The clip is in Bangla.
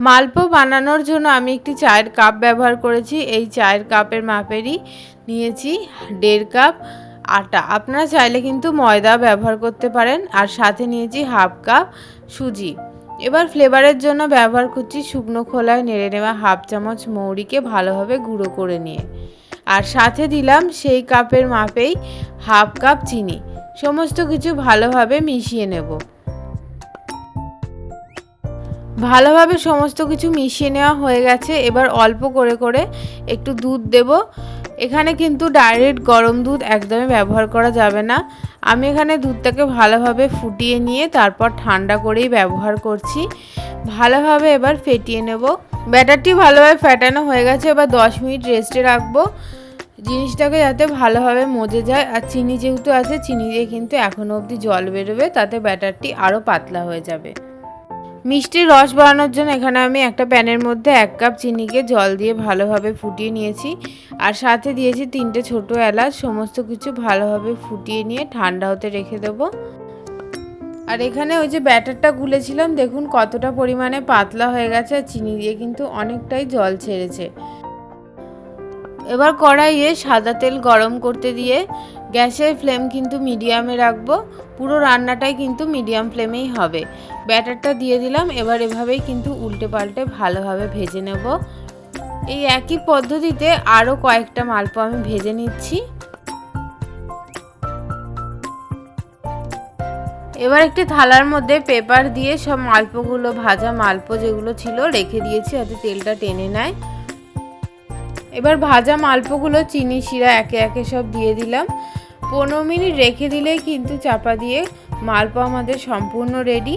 মালপো বানানোর জন্য আমি একটি চায়ের কাপ ব্যবহার করেছি। এই চায়ের কাপের মাপেরই নিয়েছি দেড় কাপ আটা। আপনারা চাইলে কিন্তু ময়দা ব্যবহার করতে পারেন আর সাথে নিয়েছি হাফ কাপ সুজি। এবার ফ্লেভারের জন্য ব্যবহার করছি শুকনো খোলায় নেড়ে নেওয়া হাফ চামচ মৌরিকে ভালোভাবে গুঁড়ো করে নিয়ে। আর সাথে দিলাম সেই কাপের মাপেই হাফ কাপ চিনি। সমস্ত কিছু ভালোভাবে মিশিয়ে নেব। ভালোভাবে সমস্ত কিছু মিশিয়ে নেওয়া হয়ে গেছে। এবার অল্প করে করে একটু দুধ দেব। এখানে কিন্তু ডাইরেক্ট গরম দুধ একদমই ব্যবহার করা যাবে না। আমি এখানে দুধটাকে ভালোভাবে ফুটিয়ে নিয়ে তারপর ঠান্ডা করেই ব্যবহার করছি। ভালোভাবে এবার ফেটিয়ে নেব। ব্যাটারটি ভালোভাবে ফেটানো হয়ে গেছে। এবার দশ মিনিট রেস্টে রাখব। জিনিসটাকে যাতে ভালোভাবে মজে যায়। আর চিনি যেহেতু আছে, চিনি দিয়ে কিন্তু এখনও অবধি জল বেরোবে, তাতে ব্যাটারটি আরও পাতলা হয়ে যাবে। মিষ্টির রস বানানোর জন্য এখানে আমি একটা প্যানের মধ্যে এক কাপ চিনিকে জল দিয়ে ভালোভাবে ফুটিয়ে নিয়েছি। আর সাথে দিয়েছি তিনটে ছোট এলাচ, সমস্ত কিছু ভালোভাবে ফুটিয়ে নিয়ে ঠান্ডা হতে রেখে দেবো। আর এখানে ওই যে ব্যাটারটা গুলেছিলাম, দেখুন কতটা পরিমাণে পাতলা হয়ে গেছে, আর চিনি দিয়ে কিন্তু অনেকটাই জল ছেড়েছে। এবার কড়াইয়ে সাদা তেল গরম করতে দিয়ে গ্যাসের ফ্লেম কিন্তু মিডিয়ামে রাখব, পুরো রান্নাটাই কিন্তু মিডিয়াম ফ্লেমেই হবে। ব্যাটারটা দিয়ে দিলাম, এবার এভাবেই কিন্তু উল্টে পাল্টে ভালোভাবে ভেজে নেব। এই একই পদ্ধতিতে আরও কয়েকটা মালপো আমি ভেজে নিচ্ছি। এবার একটি থালার মধ্যে পেপার দিয়ে সব মালপোগুলো, ভাজা মালপো যেগুলো ছিল, রেখে দিয়েছি যাতে তেলটা টেনে নেয়। এবার ভাজা মালপোগুলো, চিনি, শিরা একে একে সব দিয়ে দিলাম। পনেরো মিনিট রেখে দিলেই কিন্তু চাপা দিয়ে মালপো আমাদের সম্পূর্ণ রেডি